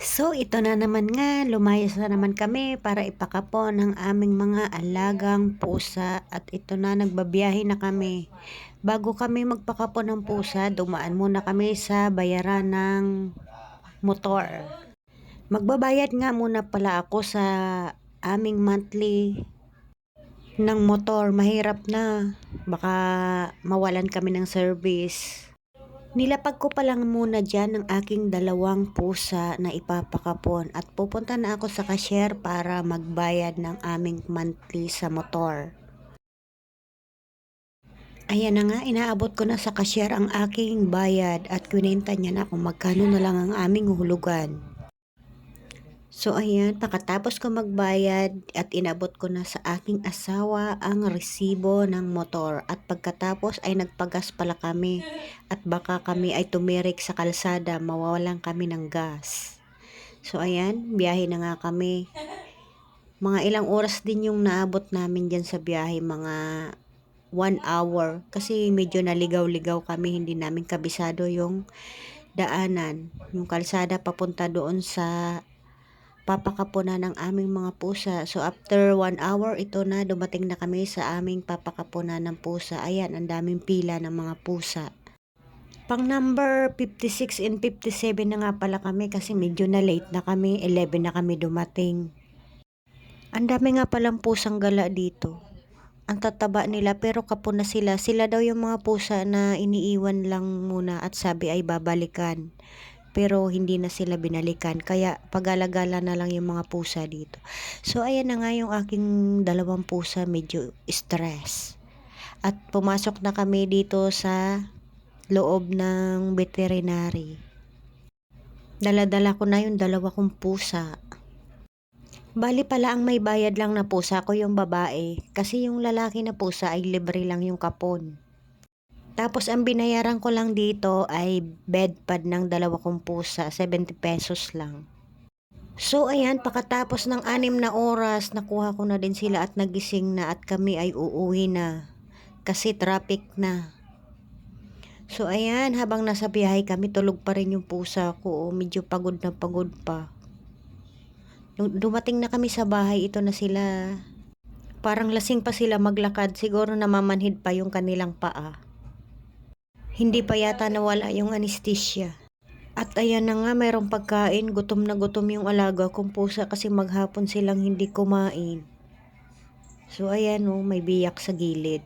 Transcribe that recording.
So, ito na naman nga, lumayas na naman kami para ipakapon ang aming mga alagang pusa at ito na, nagbabiyahe na kami. Bago kami magpakapon ng pusa, dumaan muna kami sa bayaran ng motor. Magbabayad nga muna pala ako sa aming monthly ng motor. Mahirap na. Baka mawalan kami ng service. Nilapag ko pa lang muna dyan ang aking dalawang pusa na ipapakapon at pupunta na ako sa cashier para magbayad ng aming monthly sa motor. Ayan na nga, inaabot ko na sa cashier ang aking bayad at kwinenta niya na kung magkano na lang ang aming hulugan. So ayan, pagkatapos ko magbayad at inabot ko na sa aking asawa ang resibo ng motor at pagkatapos ay nagpagas pala kami at baka kami ay tumirik sa kalsada, mawawalan kami ng gas. So ayan, biyahe na nga kami. Mga ilang oras din yung naabot namin dyan sa biyahe, mga one hour. Kasi medyo naligaw-ligaw kami, hindi namin kabisado yung daanan. Yung kalsada papunta doon sa papakapunan ng aming mga pusa. So after one hour, ito na, dumating na kami sa aming papakapunan ng pusa. Ayan, ang daming pila ng mga pusa. Pang number 56 and 57 na nga pala kami kasi medyo na late na kami. 11 na kami dumating. Ang dami nga palang pusang gala dito. Ang tataba nila pero kapon na sila. Sila daw yung mga pusa na iniiwan lang muna at sabi ay babalikan pero hindi na sila binalikan. Kaya pagalagala na lang yung mga pusa dito. So ayan na nga yung aking dalawang pusa medyo stress. At pumasok na kami dito sa loob ng veterinary. Dala-dala ko na yung dalawa kong pusa. Bali pala ang may bayad lang na pusa ko yung babae kasi yung lalaki na pusa ay libre lang yung kapon. Tapos ang binayaran ko lang dito ay bed pad ng dalawa kong pusa, 70 pesos lang. So ayan, pagkatapos ng anim na oras, nakuha ko na din sila at nagising na at kami ay uuwi na. Kasi traffic na. So ayan, habang nasa biyahe kami, tulog pa rin yung pusa ko. Oh, medyo pagod na pagod pa. Nung dumating na kami sa bahay, ito na sila. Parang lasing pa sila maglakad. Siguro namamanhid pa yung kanilang paa. Hindi pa yata nawala yung anesthesia. At ayan na nga, mayroong pagkain. Gutom na gutom yung alaga kong pusa kasi maghapon silang hindi kumain. So ayan oh, may biyak sa gilid.